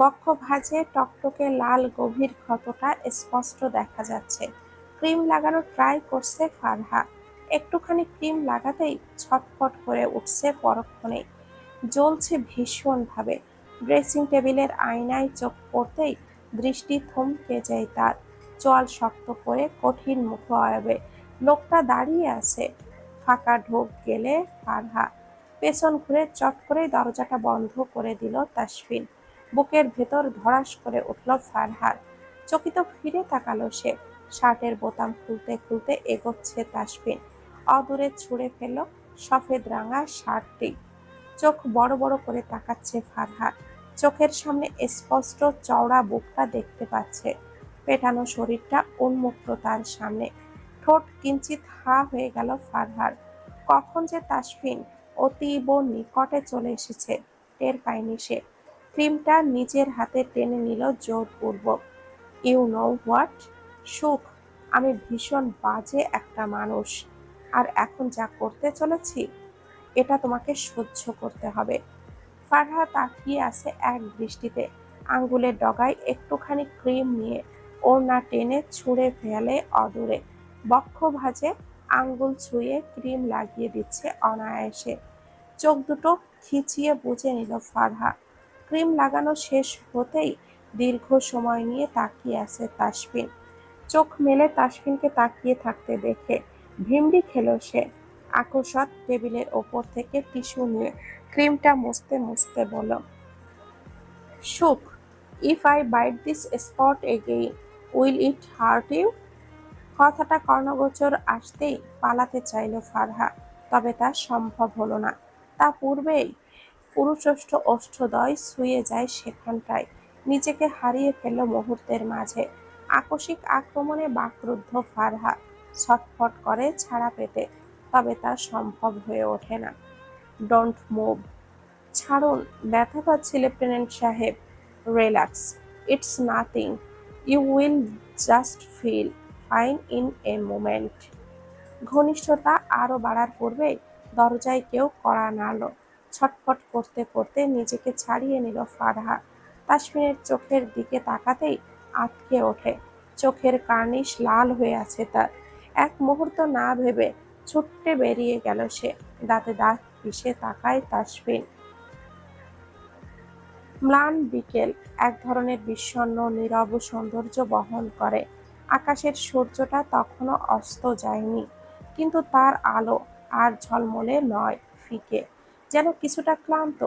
বক্ষ ভাঁজে টকটকে লাল গভীর ক্ষতটা স্পষ্ট দেখা যাচ্ছে। ক্রিম লাগানো ট্রাই করছে ফারহা। একটুখানি ক্রিম লাগাতেই ছটফট করে উঠছে পরক্ষণে। জ্বলছে ভীষণভাবে। ড্রেসিং টেবিলের আয়নায় চোখ পড়তেই দৃষ্টি থমকে যায় তার। চোয়াল শক্ত করে কঠিন মুখ আয়বে লোকটা দাঁড়িয়ে আছে। ফাঁকা ঢোক গেলে ফারহা। পেছন ঘুরে চট করেই দরজাটা বন্ধ করে দিল তাসফিন। বুকের ভেতর ধড়াস করে উঠল ফারহার চকিত ফিরে তাকালো সে। শার্টের বোতাম খুলতে খুলতে এগোচ্ছে তাসফিন। অদূরে ছুঁড়ে ফেলল সফেদ রাঙা শার্টটি। চোখ বড় বড় করে তাকাচ্ছে ফারহা চোখের সামনে স্পষ্ট চওড়া বুকটা দেখতে পাচ্ছে। পেটানো শরীরটা উন্মুক্ত তার সামনে। ঠোঁট কিঞ্চিত হা হয়ে গেল ফারহার কখন যে তাসফিন অতীব নিকটে চলে এসেছে, টের পায়নি সে। ক্রিমটা নিজের হাতে টেনে নিল জোরপূর্বক। ইউ নো হোয়াট সুখ, আমি ভীষণ বাজে একটা মানুষ। আর এখন যা করতে চলেছি, এটা তোমাকে সহ্য করতে হবে। ফারহা তাকিয়ে আছে এক দৃষ্টিতে আঙ্গুলের ডগায় একটুখানি ক্রিম নিয়ে ওড়না টেনে ছুঁড়ে ফেলে অদূরে। বক্ষ ভাজে আঙ্গুল ছুঁয়ে ক্রিম লাগিয়ে দিচ্ছে অনায়াসে। চোখ দুটো খিচিয়ে বুঝে নিল ফারহা। ক্রিম লাগানো শেষ হতেই দীর্ঘ সময় নিয়ে তাকিয়ে আছে তাসফিন। চোখ মেলে তাসফিনকে তাকিয়ে থাকতে দেখে ভিমড়ি খেলো সে। আকস্মাত টেবিলের ওপর থেকে টিস্যু নিয়ে ক্রিমটা মুছতে মুছতে বলল, Sukh if I bite this spot again will it hurt you কথাটা কর্ণগোচর আসতেই পালাতে চাইল ফারহা তবে তা সম্ভব হলো না। তা পূর্বেই পুরুষষ্ঠ অষ্টদয় শুয়ে যায় সেখানটায়। নিজেকে হারিয়ে ফেলল মুহূর্তের মাঝে। আকস্মিক আক্রমণে বাকরুদ্ধ ফারহা ছটফট করে ছাড়া পেতে, তবে তা সম্ভব হয়ে ওঠে না। Don't move. ছাড়ুন ব্যথা পাচ্ছি লেফটেন্যান্ট সাহেব। Relax. It's nothing. You will just feel fine in a moment. ঘনিষ্ঠতা আরও বাড়ার পূর্বে দরজায় কেউ কড়া নাড়ল। ছটফট করতে করতে নিজেকে ছাড়িয়ে নিল ফারহা তাসমিনের চোখের দিকে তাকাতেই আটকে ওঠে। চোখের কার্নিশ লাল হয়ে আছে তার। এক মুহূর্ত না ভেবে ছুট্টে বেরিয়ে গেল সে। দাঁতে দাঁত পিষে তাকায় তাসফিন। ম্লান বিকেল, এক ধরনের বিষণ্ণ, নীরব সৌন্দর্য বহন করে। আকাশের সূর্যটা তখনও অস্ত যায়নি, কিন্তু তার আলো আর ঝলমলে নয় ফিকে। কিছুটা ক্লান্ত।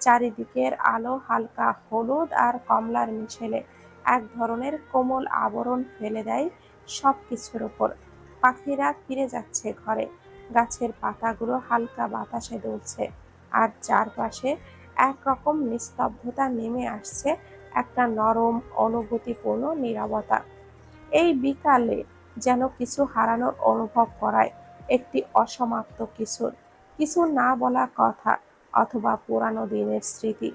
চারিদিকের আলো হালকা হলুদ আর কমলার মিশেলে এক ধরনের কোমল আবরণ ফেলে দেয় সব কিছুর ওপর। পাখিরা ফিরে যাচ্ছে ঘরে। গাছের পাতাগুলো হালকা বাতাসে দুলছে আর চারপাশে একরকম নিস্তব্ধতা নেমে আসছে একটা নরম, অনুভূতিপূর্ণ নীরবতা। এই বিকালে যেন কিছু হারানোর অনুভব করায় একটি অসমাপ্ত কিছুর কিছু না বলা কথা অথবা পুরানো দিনের স্মৃতি।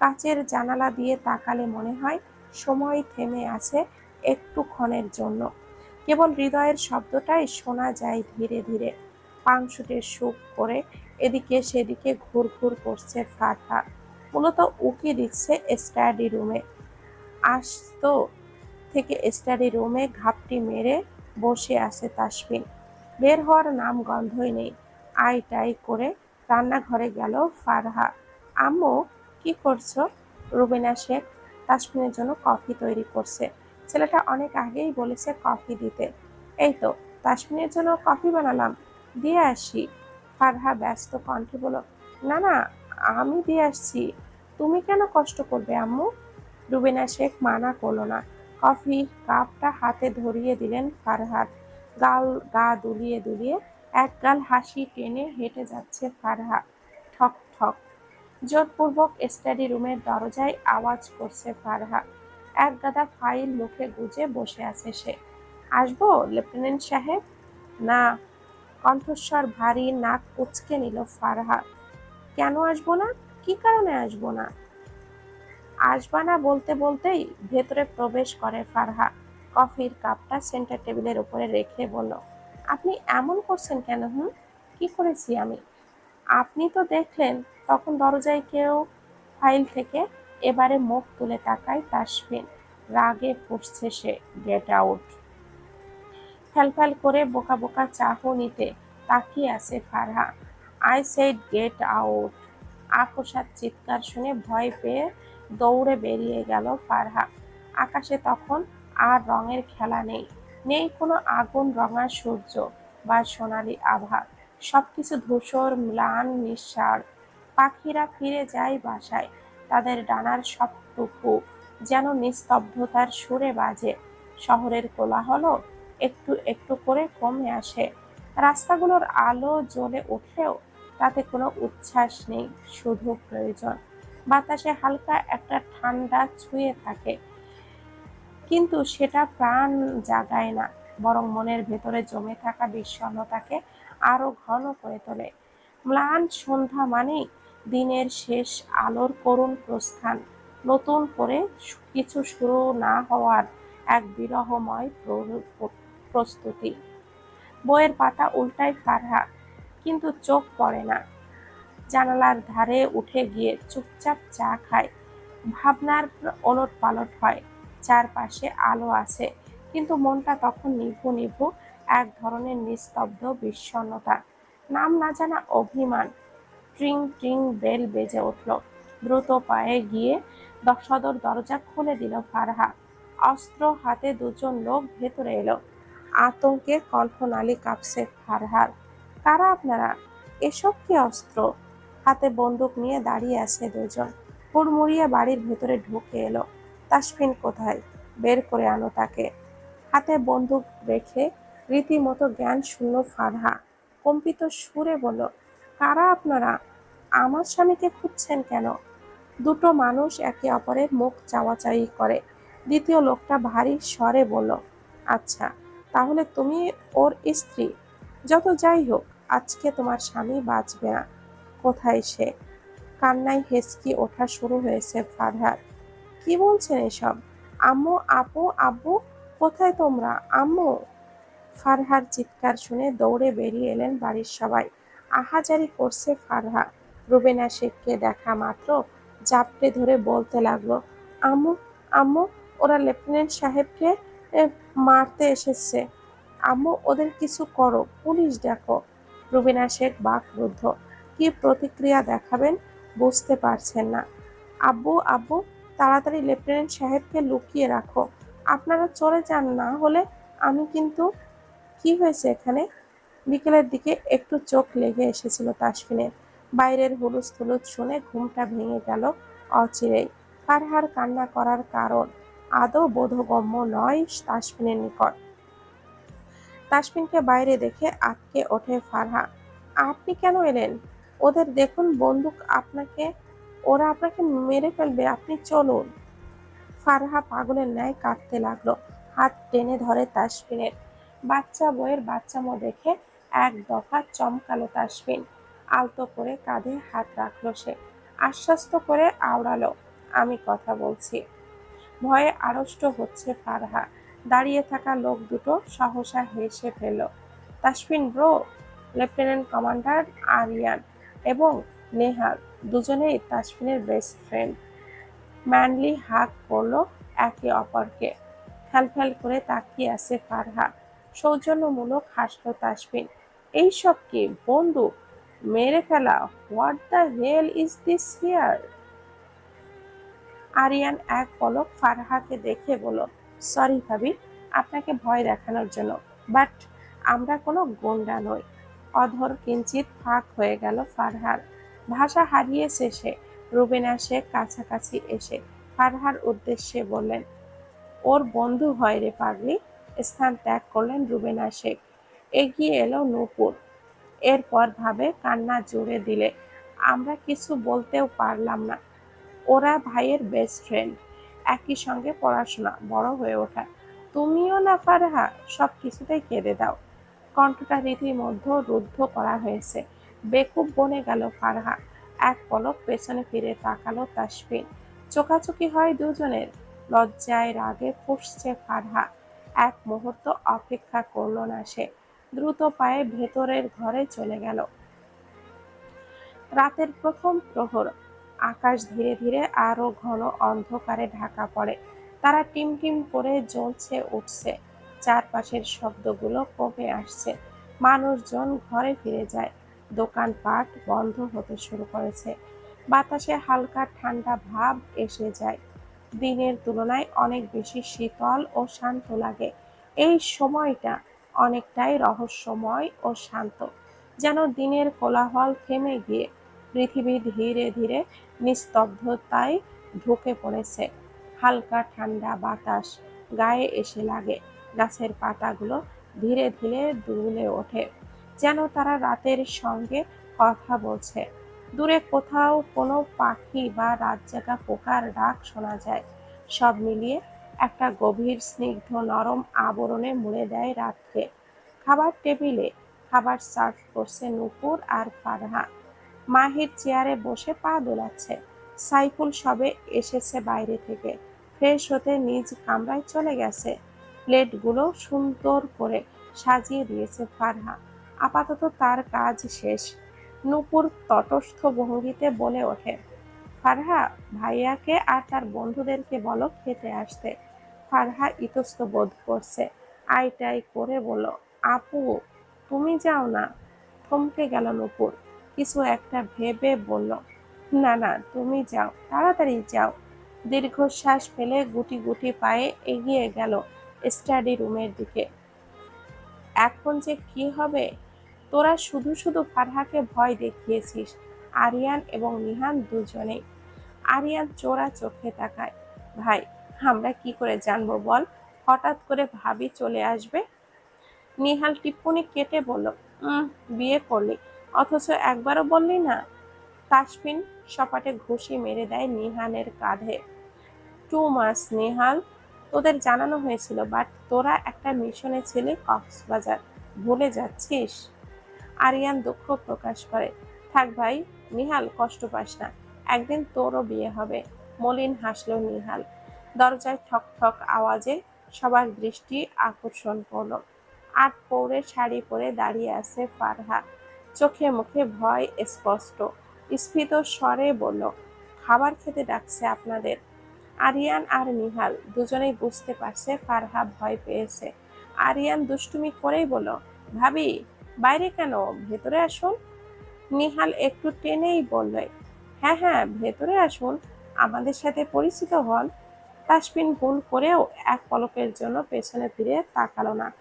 কাচের জানালা দিয়ে তাকালে মনে হয় সময় থেমে আছে একটু ক্ষণের জন্য। কেবল হৃদয়ের শব্দটাই শোনা যায় ধীরে ধীরে। পাংশুটের সুখ করে এদিকে সেদিকে ঘুর ঘুর করছে ফাটা মূলত উকি দিচ্ছে স্টাডি রুমে। আসতো থেকে স্টাডি রুমে ঘাপটি মেরে বসে আছে তাসফিন বের হওয়ার নাম গন্ধই নেই। আই টাই করে রান্নাঘরে গেল ফারহা। আম্মু, কি করছ? রুবিনা শেখ তাসফিনের জন্য কফি তৈরি করছে। ছেলেটা অনেক আগেই বলেছে কফি দিতে। এই তো তাসফিনের জন্য কফি বানালাম। দিয়ে আসি। ফারহা ব্যস্ত কণ্ঠে বলো না না, আমি দিয়ে আসছি। তুমি কেন কষ্ট করবে, আম্মু? রুবিনা শেখ মানা করল না। কফি কাপটা হাতে ধরিয়ে দিলেন ফারহাদ গাল গা দুলিয়ে দুলিয়ে এক গাল হাসি টেনে হেঁটে যাচ্ছে ফারহা ঠক ঠক। জোরপূর্বক স্টাডি রুমের দরজায় আওয়াজ করছে ফারহা এক গাদা ফাইল মুখে গুজে বসে আছে সে। আসব, লেফটেন্যান্ট সাহেব? না। কণ্ঠস্বর ভারী নাক কুচকে নিল ফারহা কেন আসব না? কি কারণে আসব না? আসবা না বলতে বলতেই ভেতরে প্রবেশ করে ফারহা কফির কাপটা সেন্টার টেবিলের উপরে রেখে বলল। আপনি এমন করছেন কেন, হুম? কি করেছি আমি? আপনি তো দেখলেন, তখন দরজায় কেউ ফাইল থেকে এবারে মুখ তুলে তাকায় তাসফিন। রাগে ফুসছে সে গেট আউট ফ্যালফ্যাল করে বোকা বোকা চাহনিতে তাকিয়ে আছে Farha I said get out আকস্মাত চিৎকার শুনে ভয় পেয়ে দৌড়ে বেরিয়ে গেল ফারহা আকাশে তখন আর রঙের খেলা নেই। নেই কোনো আগুন, রঙা সূর্য বা সোনালি আভা। সবকিছু ধূসর, ম্লান, নিঃসার। পাখিরা ফিরে যায় বাসায়। তাদের ডানার সবটুকু যেন নিস্তব্ধতার সুরে বাজে। শহরের কোলাহল একটু একটু করে কমে আসে। রাস্তাগুলোর আলো জ্বলে উঠলেও তাতে কোনো উচ্ছ্বাস নেই, শুধু প্রয়োজন। বাতাসে হালকা একটা ঠান্ডা ছুঁয়ে থাকে। কিন্তু সেটা প্রাণ জাগায় না, বরং মনের ভেতরে জমে থাকা বিষণ্ণতাকে আরও ঘন করে তোলে। ম্লান সন্ধ্যা মানেই দিনের শেষ আলোর করুণ প্রস্থান, নতুন করে কিছু শুরু না হওয়ার এক বিরহময় প্রস্তুতি। বইয়ের পাতা উল্টায় ফারহা কিন্তু চোখ পড়ে না। জানালার ধারে উঠে গিয়ে চুপচাপ চা খায়। ভাবনার ওলট পালট হয়। চারপাশে আলো আছে। কিন্তু মনটা তখন নিভু নিভু, এক ধরনের নিস্তব্ধ বিষণ্ণতা। নাম না জানা অভিমান। ট্রিং ট্রিং, বেল বেজে উঠল। দ্রুত পায়ে গিয়ে সদর দরজা খুলে দিল ফারহা। অস্ত্র হাতে দুজন লোক ভেতরে এলো। আতঙ্কে কণ্ঠনালী কাঁপছে ফারহার। কারা আপনারা? এসব কি অস্ত্র? হাতে বন্দুক নিয়ে দাঁড়িয়ে আছে দুজন। হুড়মুড়িয়ে বাড়ির ভেতরে ঢুকে এলো। তাসফিন কোথায়? বের করে আনো তাকে। হাতে বন্দুক রেখে রীতিমতো জ্ঞান শূন্য ফারহা। কম্পিত সুরে বলল, কারা আপনারা? আমার স্বামীকে খুঁজছেন কেন? দুটো মানুষ একে অপরের মুখ চাওয়াচাই করে। দ্বিতীয় লোকটা ভারী স্বরে বলল আচ্ছা তাহলে তুমি ওর স্ত্রী? যত যাই হোক, আজকে তোমার স্বামী বাঁচবে না। কোথায় সে? কান্নায় হেসকি ওঠা শুরু হয়েছে ফারহার। কি বলছেন এসব? আম্মু, আপু, আব্বু, কোথায় তোমরা? আম্মু। ফারহার চিৎকার শুনে দৌড়ে বেরিয়ে এলেন বাড়ির সবাই। আহাজারি করছে ফারহা রুবেনা শেখকে দেখা মাত্র জাপটে ধরে বলতে লাগল, আম্মু আম্মু, ওরা লেফটেন্যান্ট সাহেবকে মারতে এসেছে। আম্মু, ওদের কিছু করো, পুলিশ দেখো। রুবিনা শেখ বাকরুদ্ধ কি প্রতিক্রিয়া দেখাবেন বুঝতে পারছেন না। আব্বু আব্বু তাড়াতাড়ি লেফটেন্যান্ট সাহেবকে লুকিয়ে রাখো। আপনারা চলে যান, না হলে আমি কিন্তু কি হয়েছে এখানে? বিকেলের দিকে একটু চোখ লেগে এসেছিল তাসফিনের বাইরের হুলুস থুলুস শুনে ঘুমটা ভেঙে গেল অচিরেই। ফারহার কান্না করার কারণ আদৌ বোধগম্য নয় তাসফিনের নিকট। তাসফিনকে বাইরে দেখে আটকে ওঠে ফারহা। আপনি কেন এলেন? ওদের দেখুন বন্দুক আপনাকে ওরা আপনাকে মেরে ফেলবে, আপনি চলুন। ফারহা পাগলের ন্যায় কাঁদতে লাগল, হাত টেনে ধরে তাসফিনের। বাচ্চা বইয়ের বাচ্চামো দেখে এক দফা চমকালো তাসফিন। আলতো করে কাঁধে হাত রাখল সে, আশ্বস্ত করে আওড়ালো, আমি কথা বলছি। ভয়ে আড়ষ্ট হচ্ছে ফারহা দাঁড়িয়ে থাকা লোক দুটো সহসা হেসে ফেলল। Tasfin bro, lieutenant commander Aryan এবং নেহাল। দুজনেই তাসফিনের বেস্ট ফ্রেন্ড ম্যানলি হাক করল একে অপরকে। ফ্যালফ্যাল করে তাকিয়ে আছে ফারহা সৌজন্যমূলক হাসলো তাসফিন। এইসব কি বন্ধু মেরে ফেলা what the hell is this here Aryan এক পলক ফারহাকে দেখে বলল সরি ভাবি, আপনাকে ভয় দেখানোর জন্য বাট আমরা কোনো গোন্ডা নই। অধর কিঞ্চিত ফাঁক হয়ে গেল ফারহার ভাষা হারিয়ে শেষে রুবেনা শেখ কাছাকাছি এসে ফারহার উদ্দেশ্যে বললেন, ওর বন্ধু হয় রে পাগলি। স্থান ত্যাগ করলেন রুবেনা শেখ এগিয়ে এলো নূপুর। এরপর ভাবে কান্না জুড়ে দিলে, আমরা কিছু বলতেও পারলাম না। ওরা ভাইয়ের বেস্ট ফ্রেন্ড একই সঙ্গে পড়াশোনা বড় হয়ে ওঠা। তুমিও না ফারহা সব কিছুতেই কেঁদে দাও। কণ্ঠটা রীতিমধ্যে রুদ্ধ করা হয়েছে। বেকুব বনে গেল ফারহা এক পলক পেছনে ফিরে তাকালো তাসফিন। চোকাচুকি হয় দুজনের। লজ্জায় রাগে ফুসছে ফারহা এক মুহূর্ত অপেক্ষা করল না সে। দ্রুত পায়ে ভেতরের ঘরে চলে গেল। রাতের প্রথম প্রহর। আকাশ ধীরে ধীরে আরও ঘন অন্ধকারে ঢাকা পড়ে। তারা টিম টিম করে জ্বলছে, উঠছে। চারপাশের শব্দগুলো কমে আসছে। মানুষজন ঘরে ফিরে যায়। দোকানপাট বন্ধ হতে শুরু করেছে। বাতাসে হালকা ঠান্ডা ভাব এসে যায়। দিনের তুলনায় অনেক বেশি শীতল ও শান্ত লাগে। এই সময়টা অনেকটাই রহস্যময় ও শান্ত, যেন দিনের কোলাহল থেমে গিয়ে পৃথিবী ধীরে ধীরে নিস্তব্ধতায় ঢুকে পড়েছে। হালকা ঠান্ডা বাতাস গায়ে এসে লাগে। গাছের পাতাগুলো ধীরে ধীরে দুলে ওঠে। যেন তারা রাতের সঙ্গে কথা বলছে। দূরে কোথাও কোনো পাখি বা রাতজাগা পোকার ডাক শোনা যায়। সব মিলিয়ে একটা গভীর, স্নিগ্ধ, নরম আবরণে মুড়ে দেয় রাতকে। খাবার টেবিলে খাবার সার্ভ করছে নুপুর আর ফারহা মাহির চেয়ারে বসে পা দোলাচ্ছে। সাইফুল সবে এসেছে বাইরে থেকে। ফ্রেশ হতে নিজ কামরায় চলে গেছে। প্লেটগুলো সুন্দর করে সাজিয়ে দিয়েছে ফারহা আপাতত তার কাজ শেষ। নূপুর তটস্থ ভঙ্গিতে বলে ওঠে, ফারহা, ভাইয়াকে আর তার বন্ধুদেরকে বলো খেতে আসতে। ফারহা ইতস্ত বোধ করছে আইটাই করে বলো আপু, তুমি যাও না। থমকে গেল নূপুর। কিছু একটা ভেবে বলল, না না, তুমি যাও, তাড়াতাড়ি যাও। দীর্ঘশ্বাস ফেলে গুটি গুটি পায়ে এগিয়ে গেল স্টাডি রুমের দিকে। এখন যে কি হবে? তোরা শুধু শুধু ফারহাকে ভয় দেখিয়েছিস, আরিয়ান এবং নিহান দুজনেই। আরিয়ান চোরা চোখে তাকায়। ভাই, আমরা কি করে জানব বল? হঠাৎ করে ভাবি চলে আসবে? নিহাল টিপ্পনি কেটে বলল বিয়ে করলি। অথচ একবারও বললি না? তাসফিন সপাটে ঘুষি মেরে দেয় নিহানের কাঁধে। টু মাস নিহাল তোদের জানানো হয়েছিল, বাট তোরা একটা মিশনে ছিলি কক্সবাজার। ভুলে যাচ্ছিস? আরিয়ান দুঃখ প্রকাশ করে। থাক ভাই, নিহাল, কষ্ট পাস না। একদিন তোরও বিয়ে হবে। মলিন হাসলো নিহাল। দরজায় ঠক ঠক আওয়াজে সবার দৃষ্টি আকর্ষণ করল। আট পৌরে শাড়ি পরে দাঁড়িয়ে আছে ফারহা চোখে মুখে ভয় স্পষ্ট। স্ফীত স্বরে বলল, খাবার খেতে ডাকছে আপনাদের। আরিয়ান আর নিহাল দুজনেই বুঝতে পারছে ফারহা ভয় পেয়েছে। আরিয়ান দুষ্টুমি করেই বলল, ভাবি বাইরে কেন? ভেতরে আসুন। নিহাল একটু টেনেই বললে হ্যাঁ হ্যাঁ ভেতরে আসুন। আমাদের সাথে পরিচিত হন। তাসপিন ভুল করেও এক পলকের জন্য পেছনে ফিরে তাকালো না।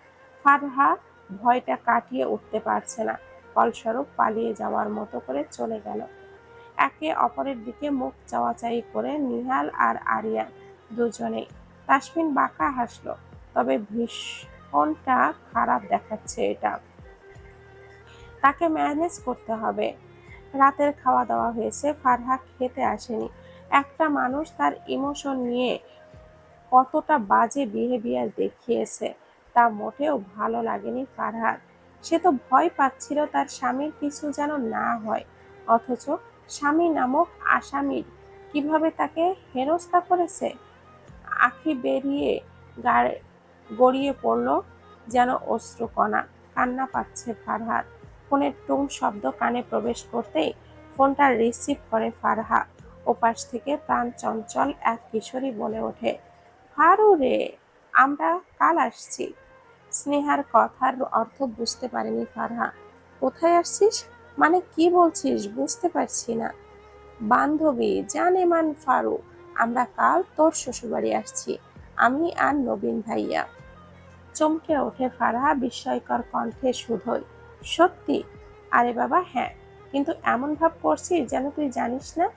ফারহা ভয়টা কাটিয়ে উঠতে পারছে না। ফলস্বরূপ পালিয়ে যাওয়ার মতো করে চলে গেল। একে অপরের দিকে মুখ চাওয়াচাই করে নিহাল আর আরিয়া দুজনেই। তাসমিন বাঁকা হাসলো, তবে ভীষণটা খারাপ দেখাচ্ছে এটা। তাকে ম্যানেজ করতে হবে। রাতের খাওয়া দাওয়া হয়েছে ফারহা খেতে আসেনি। একটা মানুষ তার ইমোশন নিয়ে কতটা বাজে বিহেভিয়ার দেখিয়েছে, তা মোটেও ভালো লাগেনি ফারহার সে তো ভয় পাচ্ছিল তার স্বামীর কিছু যেন না হয়, অথচ স্বামী নামক আসামির কীভাবে তাকে হেনস্থা করেছে? আখি বেরিয়ে গাড়ে গড়িয়ে পড়ল যেন অশ্রুকণা, কান্না পাচ্ছে ফারহার ফোনের টুম শব্দ কানে প্রবেশ করতেই ফোনটা রিসিভ করে ফারহা। ওপাশ থেকে প্রাণ চঞ্চল এক কিশোরী বলে ওঠে, ফারু রে, আমরা কাল আসছি। স্নেহার কথার অর্থ বুঝতে পারেনি ফারহা। কোথায় আসছিস? মানে কি বলছিস? বুঝতে পারছি না। বান্ধবী, জানে মান ফারু, আমরা কাল তোর শ্বশুরবাড়ি আসছি, আমি আর নবীন ভাইয়া। চমকে ওঠে ফারহা বিস্ময়কর কণ্ঠে শুধোই সত্যি? আরে বাবা হ্যাঁ। কিন্তু এমন ভাব করছিস যেন তুই জানিস না?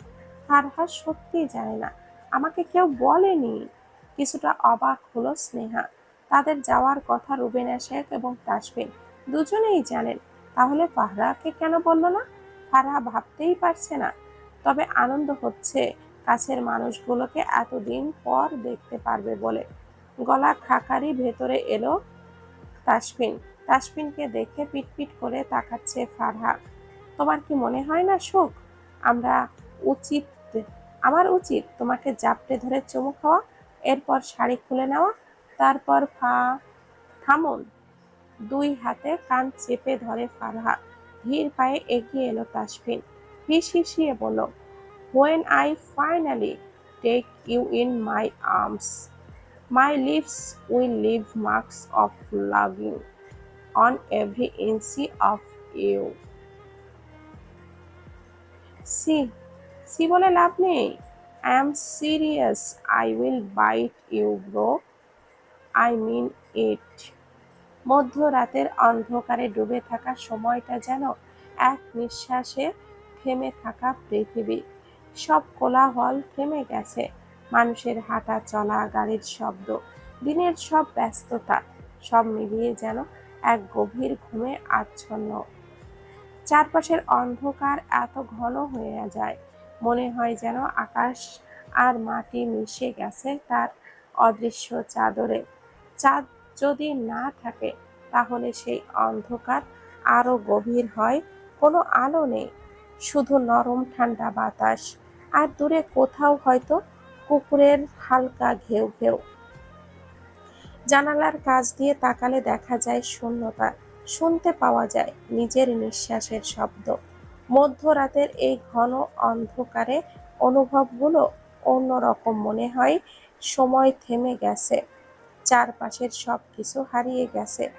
ফারহা সত্যি জানে না। আমাকে কেউ বলেনি। কিছুটা অবাক হলো স্নেহা। তাদের যাওয়ার কথা রুবেনা শেখ এবং তাসবিন দুজনেই জানেন। তাহলে ফারহাকে কেন বলল না? ফারহা ভাবতেই পারছে না। তবে আনন্দ হচ্ছে কাছের মানুষগুলোকে এতদিন পর দেখতে পারবে বলে। গলা খাকারি ভেতরে এলো তাসফিন তাসফিনকে দেখে পিটপিট করে তাকাচ্ছে ফারহা তোমার কি মনে হয় না সুখ? আমরা উচিত আমার উচিত তোমাকে জাপটে ধরে চুমু খাওয়া এরপর শাড়ি খুলে নেওয়া তারপর ফা থামুন। দুই হাতে কান চেপে ধরে ফারহা ধীর পায়ে এগিয়ে এলো তাসফিন হিস হিসিয়ে বলল When I finally take you in my arms, my lips will leave marks of loving. On every inch of you. সি সি বলে লাভ নেই। I am serious I will bite you bro I mean it মধ্যরাতের অন্ধকারে ডুবে থাকা সময়টা যেন এক নিঃশ্বাসে থেমে থাকা পৃথিবী। সব কোলাহল থেমে গেছে। মানুষের হাঁটা চলা, গাড়ির শব্দ, দিনের সব ব্যস্ততা, সব মিলিয়ে যেন এক গভীর ঘুমে আচ্ছন্ন। চারপাশের অন্ধকার এত ঘন হয়ে যায়, মনে হয় যেন আকাশ আর মাটি মিশে গেছে তার অদৃশ্য চাদরে। চাঁদ যদি না থাকে, তাহলে সেই অন্ধকার আরও গভীর হয়, কোনো আলো নেই। শুধু নরম ঠান্ডা বাতাস, আর দূরে কোথাও হয়তো কুকুরের হালকা ঘেউ ঘেউ। জানালার কাজ দিয়ে তাকালে দেখা যায় শূন্যতা। শুনতে পাওয়া যায় নিজের নিঃশ্বাসের শব্দ। মধ্যরাতের এই ঘন অন্ধকারে অনুভবগুলো অন্যরকম মনে হয়। সময় থেমে গেছে। চারপাশের সব কিছু হারিয়ে গেছে।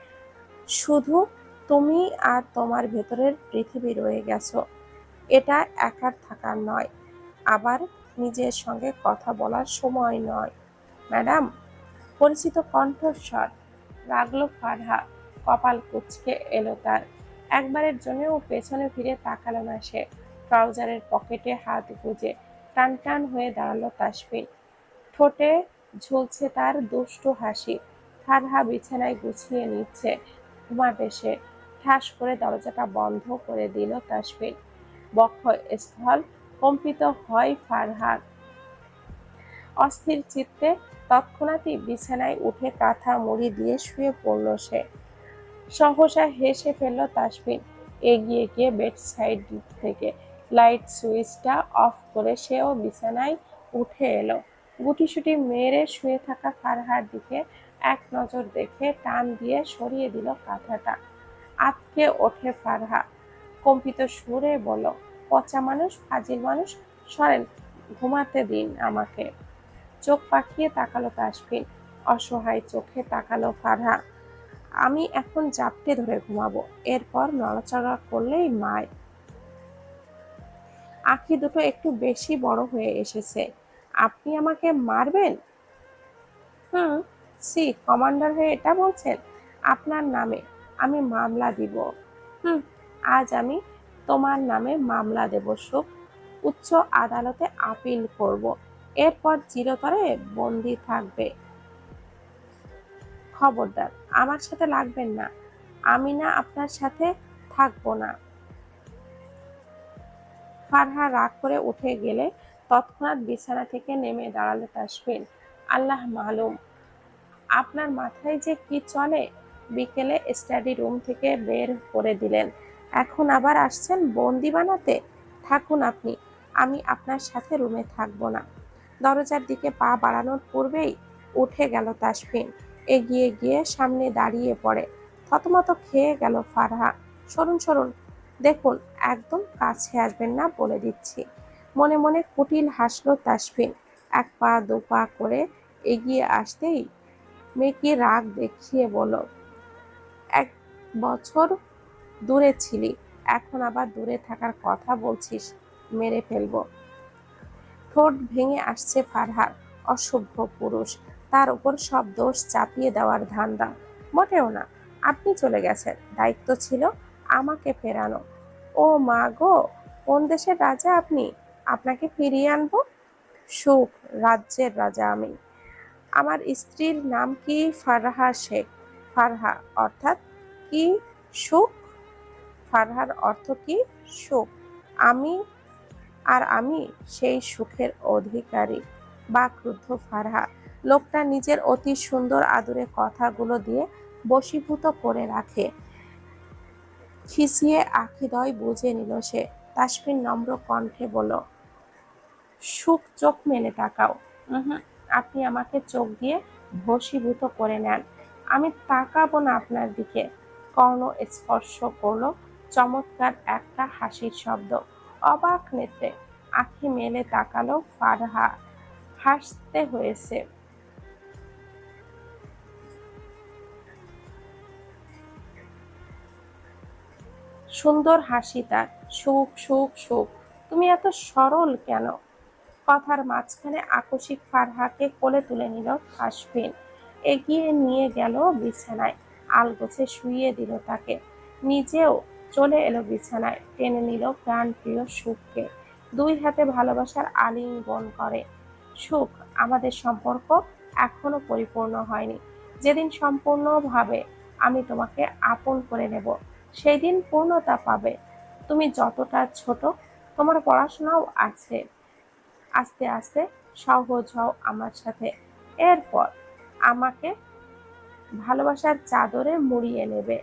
শুধু তুমি আর তোমার ভেতরের পৃথিবী রয়ে গেছো। এটা একার থাকার নয়। আবার নিজের সঙ্গে কথা বলার সময় নয়। ম্যাডাম পরিচিত কণ্ঠস্বর রাগলো ফারহা কপাল কুচকে এলো তার। একবারের জন্যও পেছনে ফিরে তাকালো না সে। ট্রাউজারের পকেটে হাত গুজে টান টান হয়ে দাঁড়াল তাসফিন ঠোঁটে ঝুলছে তার দুষ্টু হাসি। ফারহা বিছানায় গুছিয়ে নিচ্ছে। ঘুমাবে সে। ঠাস করে দরজাটা বন্ধ করে দিল তাসফিন বক্ষ স্থল কম্পিত হয় ফারহার। অস্থির চিত্তে তৎক্ষণাৎই বিছানায় উঠে কাঁথা মুড়ি দিয়ে শুয়ে পড়ল সে। সহসা হেসে ফেলল তাসফিন এগিয়ে গিয়ে বেড সাইড থেকে লাইট সুইচটা অফ করে সেও বিছানায় উঠে এলো। গুটিসুটি মেরে শুয়ে থাকা ফারহার দিকে এক নজর দেখে টান দিয়ে সরিয়ে দিল কাঁথাটা। আতকে ওঠে ফারহা। কম্পিত সুরে বলো পচা মানুষ, ফাজিল মানুষ, সরেন, ঘুমাতে দিন আমাকে। চোখ পাকিয়ে তাকালো তাসফিন অসহায় চোখে তাকালো ফারহা আমি এখন জাপটে ধরে ঘুমাবো। এরপর নড়াচড়া করলেই মায়। আখি দুটো একটু বেশি বড় হয়ে এসেছে। আপনি আমাকে মারবেন? হুম সি কমান্ডার হয়ে এটা বলছেন? আপনার নামে আমি মামলা দিব। হুম, আজ আমি তোমার নামে মামলা দেব, সুখ। উচ্চ আদালতে আপিল করব। এরপর চিরতরে বন্দি থাকবে। খবরদার, আমার সাথে লাগবেন না। আমি না আপনার সাথে থাকব না। ফারহা রাগ করে উঠে গেলে তৎক্ষণাৎ বিছানা থেকে নেমে দাঁড়ালে তাসফিন। আল্লাহ মালুম, আপনার মাথায় যে কি চলে? বিকেলে স্টাডি রুম থেকে বের করে দিলেন। এখন আবার আসছেন বন্দি বানাতে? থাকুন আপনি, আমি আপনার সাথে রুমে থাকব না। দরজার দিকে পা বাড়ানোর পূর্বেই উঠে গেল তাসফিন। এগিয়ে গিয়ে সামনে দাঁড়িয়ে পড়ে। থতমত খেয়ে গেল ফারহা সরুন সরুন, দেখুন, একদম কাছে আসবেন না বলে দিচ্ছি। মনে মনে কুটিল হাসলো তাসফিন। এক পা দু পা করে এগিয়ে আসতেই মেয়েকে রাগ দেখিয়ে বলল, এক বছর দূরে ছিলি, এখন আবার দূরে থাকার কথা বলছিস, মেরে ফেলব। ঠোঁট ভেঙে আসছে ফারহার, অসভ্য পুরুষ। তার উপর সব দোষ চাপিয়ে দেওয়ার ধান্দা। মোটেও না, আপনি চলে গেছেন, দায়িত্ব ছিল আমাকে ফেরানো। ও মা গো, কোন দেশের রাজা আপনি? আপনাকে ফিরিয়ে আনব? সুখ, রাজ্যের রাজা আমি। আমার স্ত্রীর নাম কি ফারহা শেখ? ফারহা অর্থাৎ কি সুখ? ফারহার অর্থ কি সুখ? আমি আর আমি সেই সুখের অধিকারী। বা ক্রুদ্ধ ফারহা, লোকটা নিজের অতি সুন্দর আদুরে কথাগুলো দিয়ে বশীভূত করে রাখে। খিসিয়ে আখিদয় বুঝে নিল সে। তাসফিন নম্র কণ্ঠে বলল, সুখ চোখ মেলে তাকাও। আপনি আমাকে চোখ দিয়ে বশীভূত করে নেন। আমি তাকাবো না আপনার দিকে। কর্ণ স্পর্শ করল, চমৎকার একটা হাসির শব্দ। অবাক নেতে আখি মেলে তাকালো ফারহা। হাসতে হয়েছে। সুন্দর হাসি তার। সুখ সুখ সুখ। তুমি এত সরল কেন? কথার মাঝখানে আকস্মিক ফারহাকে কোলে তুলে নিল তাসফিন এগিয়ে নিয়ে গেল বিছানায়। আলগোছে শুইয়ে দিল তাকে। নিজেও চলে এলো বিছানায়। টেনে নিল প্রাণ প্রিয় সুখকে। দুই হাতে ভালোবাসার আলিঙ্গন করে। সুখ আমাদের সম্পর্ক এখনও পরিপূর্ণ হয়নি। যেদিন সম্পূর্ণভাবে আমি তোমাকে আপন করে নেব সেই দিন পূর্ণতা পাবে। তুমি যতটা ছোট, তোমার পড়াশোনাও আছে। আস্তে আস্তে সহজ হও আমার সাথে। এরপর আমাকে ভালোবাসার চাদরে মুড়িয়ে নেবে।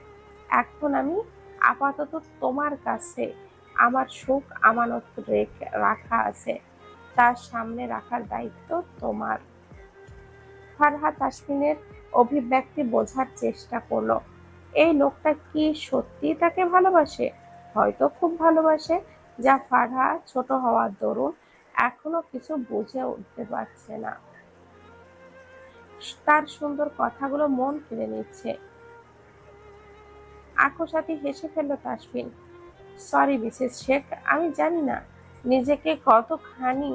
এখন আমি আপাতত তোমার কাছে আমার সুখ আমানত রেখে আছে। তার সামনে রাখার দায়িত্ব তোমার। ফারহা তাসমিনের অভিব্যক্তি বোঝার চেষ্টা করল। এই লোকটা কি সত্যি তাকে ভালোবাসে? হয়তো খুব ভালোবাসে, যা ফারহা ছোট হওয়ার দরুন এখনও কিছু বুঝে উঠতে পারছে না। তার সুন্দর কথাগুলো মন কেড়ে নিচ্ছে। আকসাথে হেসে ফেলল তাসবিন সরি মিসেস শেখ, আমি জানি না। নিজেকে কতখানি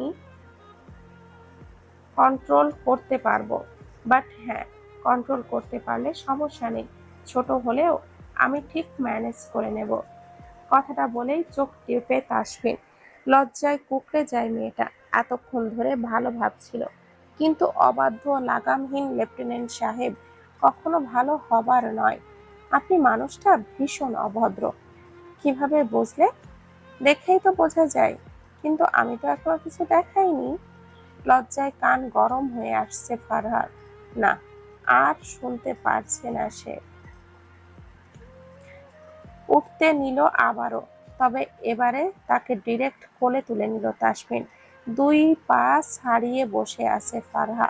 কন্ট্রোল করতে পারব। বাট হ্যাঁ কন্ট্রোল করতে পারলে সমস্যা নেই। ছোট হলেও আমি ঠিক ম্যানেজ করে নেব। কথাটা বলেই চোখ টিপে তাসবিন লজ্জায় কুকড়ে যায় মেয়েটা। এতক্ষণ ধরে ভালো ভাবছিল। কিন্তু অবাধ্য, লাগামহীন লেফটেন্যান্ট সাহেব কখনো ভালো হবার নয়। আপনি মানুষটা ভীষণ অভদ্র। কীভাবে বুঝলে? দেখেই তো বোঝা যায়। কিন্তু আমি তো এখনও কিছু দেখাইনি। লজ্জায় কান গরম হয়ে আসছে ফারহার। না, আর শুনতে পারছে না সে। উঠতে নিল আবারও। তবে এবারে তাকে ডিরেক্ট কোলে তুলে নিল তাসমিন। দুই পা ছাড়িয়ে বসে আছে ফারহা।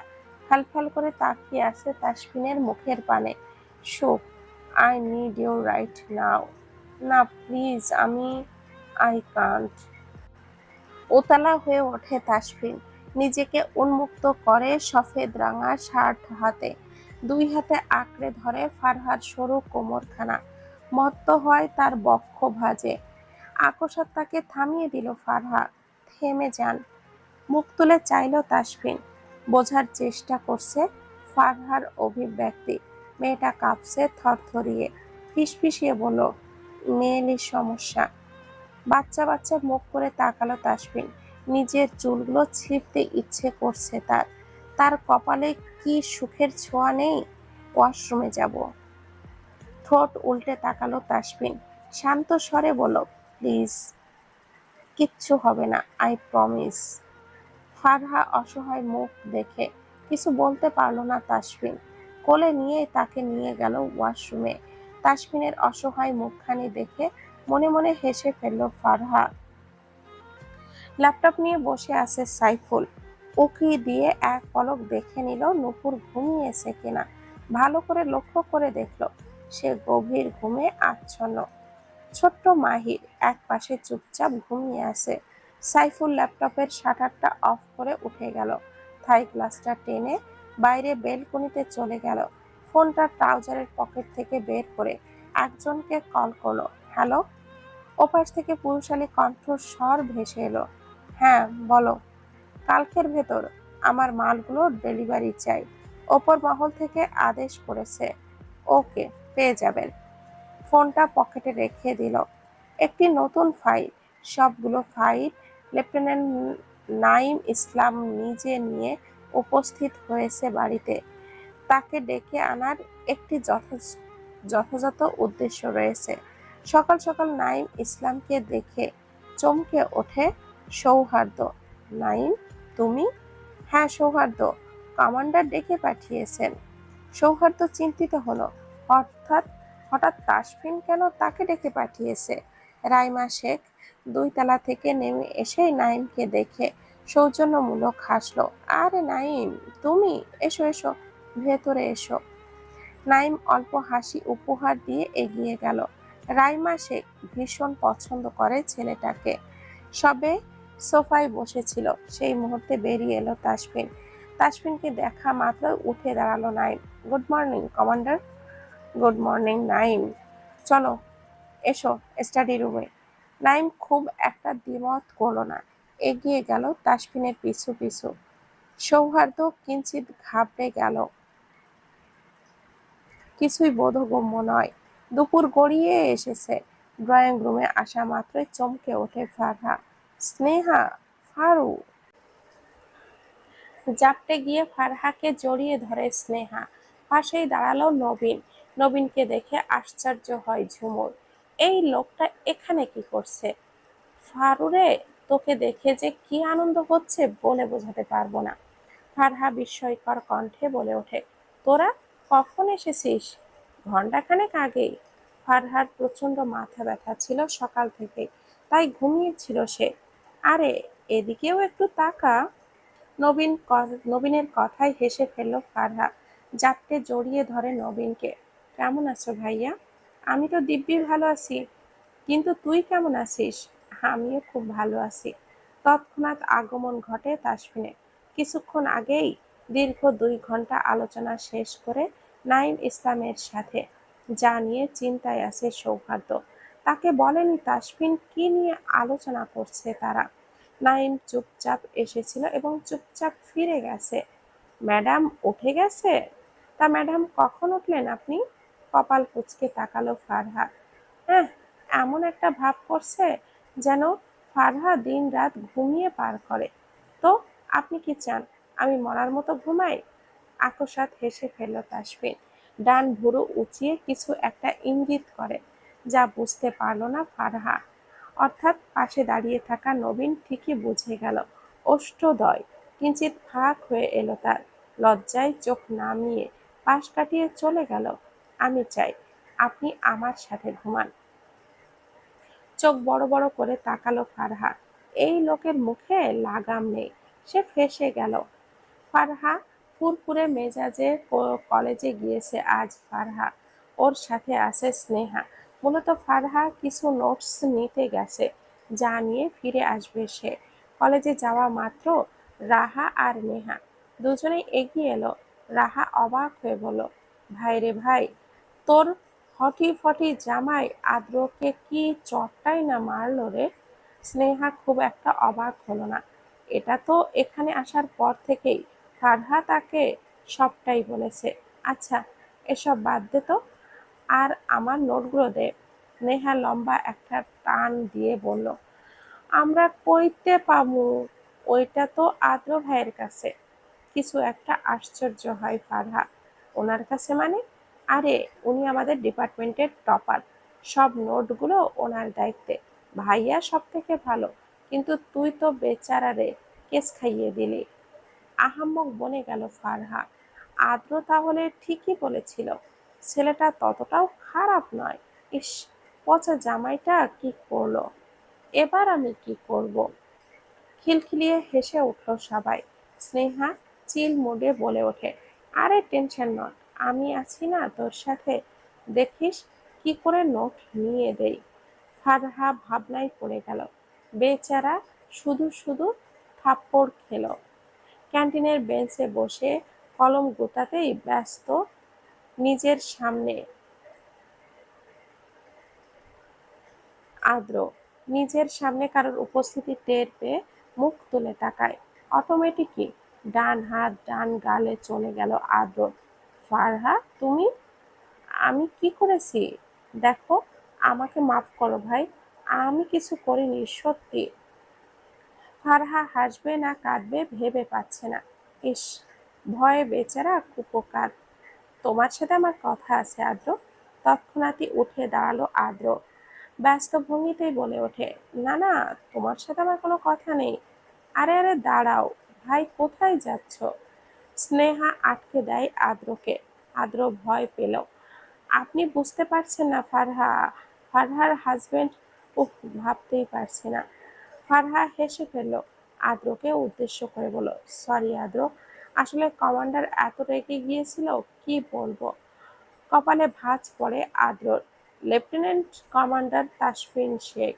ফালফাল করে তাকিয়ে আছে তাসমিনের মুখের পানে। Sukh I need you right now না প্লিজ আমি আই কান্ট ওতালা হয়ে ওঠে তাসফিন। নিজেকে উন্মুক্ত করে সফেদ রাঙা শার্ট হাতে। দুই হাতে আঁকড়ে ধরে ফারহার সরু কোমরখানা। মত্ত হয় তার বক্ষ ভাজে। আকসার তাকে থামিয়ে দিল ফারহা। থেমে যান। মুখ তুলে চাইল তাসফিন। বোঝার চেষ্টা করছে ফারহার অভিব্যক্তি। মেয়েটা কাঁপছে থরথরিয়ে। ফিসফিসিয়ে বলল, মেয়েলির সমস্যা। বাচ্চা বাচ্চা মুখ করে তাকালো তাসফিন নিজের চুলগুলো ছিঁড়তে ইচ্ছে করছে তার। তার কপালে কি সুখের ছোঁয়া নেই? ওয়াশরুমে যাব। ঠোঁট উল্টে তাকালো তাসফিন শান্ত স্বরে বলো প্লিজ, কিচ্ছু হবে না, আই প্রমিস। ফারহা অসহায় মুখ দেখে কিছু বলতে পারল না তাসফিন কোলে নিয়ে তাকে নিয়ে গেল ওয়াশরুমে। তাসফিনের অসহায় মুখখানি দেখে মনে মনে হেসে ফেলল ফারহা ল্যাপটপ নিয়ে বসে আছে সাইফুল। উকি দিয়ে এক পলক দেখে নিল নুপুর ঘুমিয়েছে কিনা। ভালো করে লক্ষ্য করে দেখল, সে গভীর ঘুমে আচ্ছন্ন। ছোট্ট মাহির এক পাশে চুপচাপ ঘুমিয়ে আছে। সাইফুল ল্যাপটপের শাটারটা অফ করে উঠে গেল। থাই গ্লাসটা টেনে বাইরে বেলকনিতে চলে গেল। ফোনটা ট্রাউজারের পকেট থেকে বের করে একজনকে কল করল, হ্যালো? ওপাশ থেকে পুরুষালী কণ্ঠস্বর ভেসে এলো হ্যাঁ বলো। কালকের ভেতর আমার মালগুলো ডেলিভারি চাই। ওপর মহল থেকে আদেশ করেছে, ওকে, পেয়ে যাবেন। ফোনটা পকেটে রেখে দিল। একটি নতুন ফাইল, সবগুলো ফাইল লেফটেন্যান্ট নাইম ইসলাম নিজে নিয়ে উপস্থিত হয়েছে বাড়িতে। তাকে ডেকে আনার একটি যথাযথ উদ্দেশ্য রয়েছে। সকাল সকাল নাইম ইসলামকে দেখে চমকে ওঠে, সৌহার্দ্য, নাইম, তুমি? হ্যাঁ সৌহার্দ্য, কমান্ডার ডেকে পাঠিয়েছেন। সৌহার্দ্য চিন্তিত হলো। অর্থাৎ হঠাৎ তাসফিন কেন তাকে ডেকে পাঠিয়েছে? রাইমা শেখ দুই তলা থেকে নেমে এসেই নাইমকে দেখে সৌজন্যমূলক হাসলো। আরে নাইম তুমি? এসো এসো, ভেতরে এসো। নাইম অল্প হাসি উপহার দিয়ে এগিয়ে গেল। রাইমা শেখ ভীষণ পছন্দ করে ছেলেটাকে। সবে সোফায় বসেছিল। সেই মুহূর্তে বেরিয়ে এলো তাসফিন। তাসফিনকে দেখা মাত্র উঠে দাঁড়াল Naim good morning, commander. Good morning Naim চলো, এসো স্টাডি রুমে। নাইম খুব একটা দ্বিমত করল না। এগিয়ে গেল তাসফিনের পিছু পিছু। সৌহার্দ্য কিঞ্চিত ঘাবড়ে গেল। কিছুই বোধগম্য নয়। দুপুর গড়িয়ে এসেছে। ড্রয়িং রুমে আসা মাত্রই চমকে ওঠে ফারহা স্নেহা, ফারু। জাপটে গিয়ে ফারহাকে জড়িয়ে ধরে স্নেহা। পাশেই দাঁড়াল নবীন। নবীনকে দেখে আশ্চর্য হয় ঝুমুর। এই লোকটা এখানে কি করছে? ফারুরে? তোকে দেখে যে কি আনন্দ হচ্ছে বলে বোঝাতে পারব না। ফারহা বিস্ময়কর কণ্ঠে বলে ওঠে, তোরা কখন এসেছিস? ঘন্টাখানেক আগেই। ফারহার প্রচণ্ড মাথা ব্যথা ছিল সকাল থেকে, তাই ঘুমিয়েছিল সে। আরে, এদিকেও একটু তাকা। নবীন নবীনের কথায় হেসে ফেলল ফারহা। জাপটে জড়িয়ে ধরে নবীনকে, কেমন আছো ভাইয়া? আমি তো দিব্যি ভালো আছি। কিন্তু তুই কেমন আছিস? আমিও খুব ভালো আছি। তৎক্ষণাৎ আগমন ঘটে তাসফিনে। কিছুক্ষণ আগেই দীর্ঘ দুই ঘণ্টা আলোচনা শেষ করে নাইম ইসলামের সাথে যা নিয়ে চিন্তায় আছে সৌহার্দ্য। তাকে বলেনি, তাসফিন, কি নিয়ে আলোচনা করছে তারা? নাইম চুপচাপ এসেছিল এবং চুপচাপ ফিরে গেছে। ম্যাডাম, উঠে গেছে? তা ম্যাডাম, কখন উঠলেন আপনি? কপাল কুচকে তাকালো ফারহা হ্যাঁ এমন একটা ভাব করছে। যেন ফারহা দিন রাত ঘুমিয়ে পার করে। তো, আপনি কি চান আমি মরার মতো ঘুমাই? আকস্মাত হেসে ফেলল তাসফিন। ডান ভুরু উঁচিয়ে কিছু একটা ইঙ্গিত করে, যা বুঝতে পারল না ফারহা। অর্থাৎ পাশে দাঁড়িয়ে থাকা নবীন ঠিকই বুঝে গেল। অষ্টদয় কিঞ্চিত ফাঁক হয়ে এলো তার। লজ্জায় চোখ নামিয়ে পাশ কাটিয়ে চলে গেল। আমি চাই আপনি আমার সাথে ঘুমান। চোখ বড় বড় করে তাকালো ফারহা। এই লোকের মুখে লাগাম নেই। সে ফেসে গেল। ফারহা ফুরফুরে মেজাজে কলেজে গিয়েছে আজ ফারহা। ওর সাথে আছে স্নেহা। মূলত ফারহা কিছু নোটস নিতে গেছে, যা নিয়ে ফিরে আসবে সে। কলেজে যাওয়া মাত্র রাহা আর নেহা। দুজনেই এগিয়ে এলো। রাহা অবাক হয়ে বলল, ভাই রে ভাই, তোর হটি ফটি জামাই আদ্রকে কি চটটাই না মারলো রে? স্নেহা খুব একটা অবাক হলো না। এটা তো এখানে আসার পর থেকেই ফারহা তাকে সবটাই বলেছে। আচ্ছা এসব বাদ দে তো। আর আমার নোটগুলো দে। নেহা লম্বা একটা টান দিয়ে বলল, আমরা কইতে পামু, ওইটা তো আদ্র ভাইয়ের কাছে। কিছু একটা আশ্চর্য হয় ফারহা ওনার কাছে মানে? আরে, উনি আমাদের ডিপার্টমেন্টের টপার। সব নোটগুলো ওনার দায়িত্বে। ভাইয়া সব থেকে ভালো। কিন্তু তুই তো বেচারা রে, কেস খাইয়ে দিলি। আহাম্মক বনে গেল ফারহা। আদ্র তাহলে ঠিকই বলেছিল, ছেলেটা ততটাও খারাপ নয়। ইস, পচা জামাইটা কি করল? এবার আমি কি করব? খিলখিলিয়ে হেসে উঠল সবাই। স্নেহা চিল মুডে বলে ওঠে, আরে টেনশন নট আমি আছি না, তোর সাথে। দেখিস কি করে নোট নিয়ে দেই। ফারহা ভাবনায় পড়ে গেল। বেচারা শুধু শুধু থাপ্পড় খেলো। ক্যান্টিনের বেঞ্চে বসে কলম গোটাতেই ব্যস্ত নিজের সামনে। আদ্র নিজের সামনে কারোর উপস্থিতি টের পেয়ে মুখ তুলে তাকায়। অটোমেটিকই ডান হাত, ডান গালে চলে গেল আদ্র ফারহা, তুমি? আমি কি করেছি? দেখো, আমাকে মাফ করো ভাই, আমি কিছু করিনি, সত্যি। ফারহা হাসবে না, কাঁদবে, ভেবে পাচ্ছে না। ইস, ভয়ে বেচারা কুপোকাত তোমার সাথে আমার কথা আছে, আদ্র। তৎক্ষণাৎই উঠে দাঁড়াল আদ্র। ব্যস্ত ভঙ্গিতেই বলে ওঠে, না না, তোমার সাথে আমার কোনো কথা নেই। আরে আরে, দাঁড়াও, ভাই কোথায় যাচ্ছ? স্নেহা আটকে দেয় আদ্রকে। আদ্র ভয় পেল। আপনি বুঝতে পারছেন না ফারহা। ফারহার হাজবেন্ড উফ, ভাবতেই পারছে না। ফারহা হেসে ফেলল। আদ্রকে উদ্দেশ্য করে বলল সরি আদ্র, আসলে কমান্ডার এত রেগে গিয়েছিল, কি বলব? কপালে ভাঁজ পড়ে আদ্রর। Lieutenant commander Tasfin Sheikh.